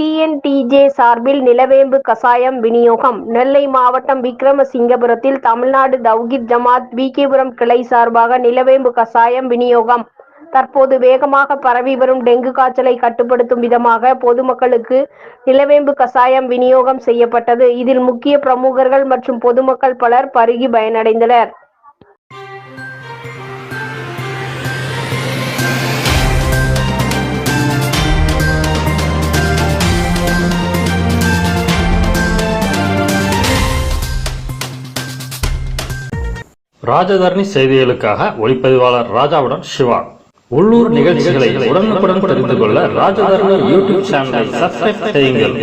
TNTJ சார்பில் நிலவேம்பு கசாயம் விநியோகம். நெல்லை மாவட்டம் விக்கிரமசிங்கபுரத்தில் தமிழ்நாடு தவ்ஹீத் ஜமாத் விகேபுரம் கிளை சார்பாக நிலவேம்பு கசாயம் விநியோகம். தற்போது வேகமாக பரவி வரும் டெங்கு காய்ச்சலை கட்டுப்படுத்தும் விதமாக பொதுமக்களுக்கு நிலவேம்பு கசாயம் விநியோகம் செய்யப்பட்டது. இதில் முக்கிய பிரமுகர்கள் மற்றும் பொதுமக்கள் பலர் பருகி பயனடைந்தனர். ராஜதரணி செய்திகளுக்காக ஒளிப்பதிவாளர் ராஜாவுடன் சிவா. உள்ளூர் நிகழ்ச்சிகளை உடனுக்குடன் தெரிந்து கொள்ள ராஜதரணி யூடியூப் சேனலை சப்ஸ்கிரைப் செய்யுங்கள்.